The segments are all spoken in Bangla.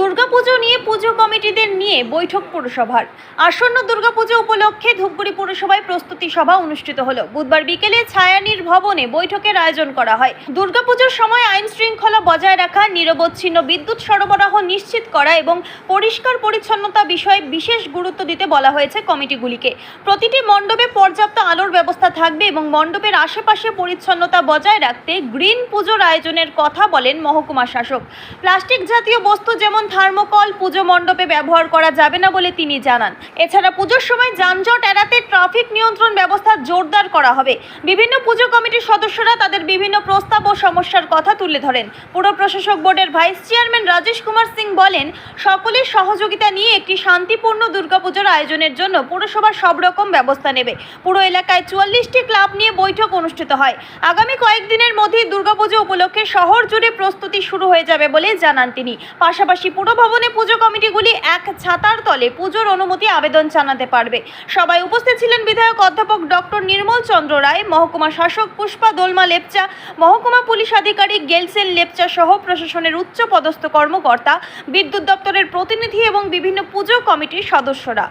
দুর্গাপুজো নিয়ে পুজো কমিটিদের নিয়ে বৈঠক পুরসভার। আসন্ন দুর্গাপুজো উপলক্ষে ধূপগুড়ি পুরসভায় প্রস্তুতি সভা অনুষ্ঠিত হলো। বুধবার বিকেলে ছায়ানীর ভবনে বৈঠকের আয়োজন করা হয়। দুর্গাপুজোর সময় আইন শৃঙ্খলা বজায় রাখা, নিরবচ্ছিন্ন বিদ্যুৎ সরবরাহ নিশ্চিত করা এবং পরিষ্কার পরিচ্ছন্নতা বিষয়ে বিশেষ গুরুত্ব দিতে বলা হয়েছে কমিটিগুলিকে। প্রতিটি মণ্ডপে পর্যাপ্ত আলোর ব্যবস্থা থাকবে এবং মণ্ডপের আশেপাশে পরিচ্ছন্নতা বজায় রাখতে গ্রিন পুজোর আয়োজনের কথা বলেন মহকুমা শাসক। প্লাস্টিক জাতীয় বস্তু যেমন থার্মোকল পুজো মণ্ডপে ব্যবহার করা যাবে না বলে তিনি জানান। এছাড়া পুজোর সময় যানজট এড়াতে ট্রাফিক নিয়ন্ত্রণ ব্যবস্থা জোরদার করা হবে। বিভিন্ন পুজো কমিটির সদস্যরা তাদের বিভিন্ন প্রস্তাব ও সমস্যার কথা তুলে ধরেন। পুর প্রশাসক বোর্ডের ভাইস চেয়ারম্যান রাজেশ কুমার সিং বলেন, সকলের সহযোগিতা নিয়ে একটি শান্তিপূর্ণ দুর্গাপুজোর আয়োজনের জন্য পুরসভা সব রকম ব্যবস্থা নেবে। পুরো এলাকায় চুয়াল্লিশটি ক্লাব নিয়ে বৈঠক অনুষ্ঠিত হয়। আগামী কয়েকদিনের মধ্যেই দুর্গাপুজো উপলক্ষে শহর জুড়ে প্রস্তুতি শুরু হয়ে যাবে বলে জানান তিনি। পাশাপাশি পুর ভবনে পুজো কমিটিগুলি এক ছাতার তলে পুজোর অনুমতি আবেদন জানাতে পারবে। সবাই উপস্থিত ছিলেন বিধায়ক অধ্যাপক ডক্টর নির্মল চন্দ্র রায়, মহকুমা শাসক পুষ্পা দোলমা লেপচা, মহকুমা পুলিশ আধিকারিক গেলসেন লেপচা সহ প্রশাসনের উচ্চ পদস্থ কর্মকর্তা, বিদ্যুৎ দপ্তরের প্রতিনিধি এবং বিভিন্ন পুজো কমিটির সদস্যরা।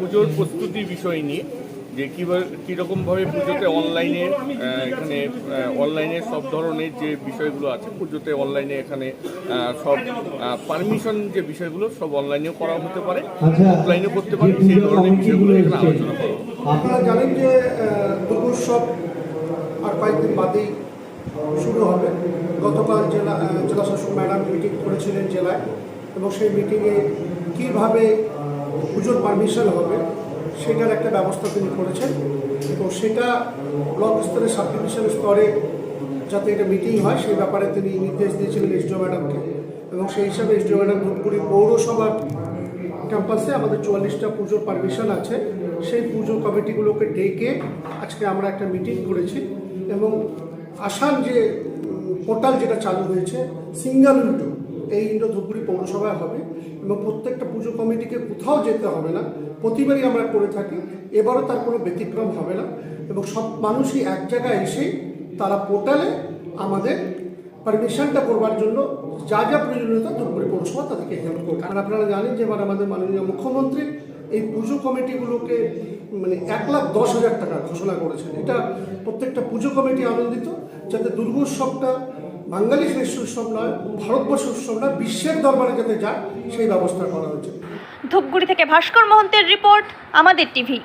পুজোর প্রস্তুতি বিষয় নিয়ে যে কীভাবে কীরকমভাবে পুজোতে অনলাইনে এখানে অনলাইনে সব ধরনের যে বিষয়গুলো আছে পুজোতে অনলাইনে এখানে সব পারমিশন যে বিষয়গুলো সব অনলাইনেও করা হতে পারে অফলাইনেও করতে পারে সেই ধরনের বিষয়গুলো এখানে আলোচনা করা। আপনারা জানেন যে দুর্গোৎসব আর কয়েকদিন বাদেই শুরু হবে গতকাল জেলা আহ, জেলা শাসক ম্যাডাম মিটিং করেছিলেন জেলায় এবং সেই মিটিংয়ে কীভাবে পুজোর পারমিশন হবে সেটার একটা ব্যবস্থা তিনি করেছেন এবং সেটা ব্লক স্তরে সাব ডিভিশন স্তরে যাতে এটা মিটিং হয়, সেই ব্যাপারে তিনি নির্দেশ দিয়েছিলেন এসডিও ম্যাডামকে। এবং সেই হিসাবে এসডিও ম্যাডাম ধূপগুড়ি পৌরসভার ক্যাম্পাসে আমাদের চুয়াল্লিশটা পুজোর পারমিশন আছে। সেই পুজো কমিটিগুলোকে ডেকে আজকে আমরা একটা মিটিং করেছি এবং আসাম যে পোর্টাল যেটা চালু হয়েছে সিঙ্গেল উইন্ডো এই উইন্ডো ধূপগুড়ি পৌরসভায় হবে এবং প্রত্যেকটা পুজো কমিটিকে কোথাও যেতে হবে না। প্রতিবারই আমরা করে থাকি। এবারও তার কোনো ব্যতিক্রম হবে না এবং সব মানুষই এক জায়গায় এসে তারা পোর্টালে আমাদের পারমিশনটা করবার জন্য যা যা প্রয়োজনীয়তা ধূপগুড়ি পৌরসভা তাদেরকে হেল্প করবে। আর আপনারা জানেন যে এবার আমাদের মাননীয় মুখ্যমন্ত্রী এই পুজো কমিটিগুলোকে মানে এক লাখ দশ হাজার টাকা ঘোষণা করেছেন। এটা প্রত্যেকটা পুজো কমিটি আনন্দিত। যাতে দুর্গোৎসবটা বাঙালি শ্রেষ্ঠ উৎসব নয়, ভারতবর্ষ উৎসব নয়, বিশ্বের দরবারে যাতে যায় সেই ব্যবস্থা করা হয়েছে। ধূপগুড়ি থেকে ভাস্কর মহন্তের রিপোর্ট, আমাদের টিভি।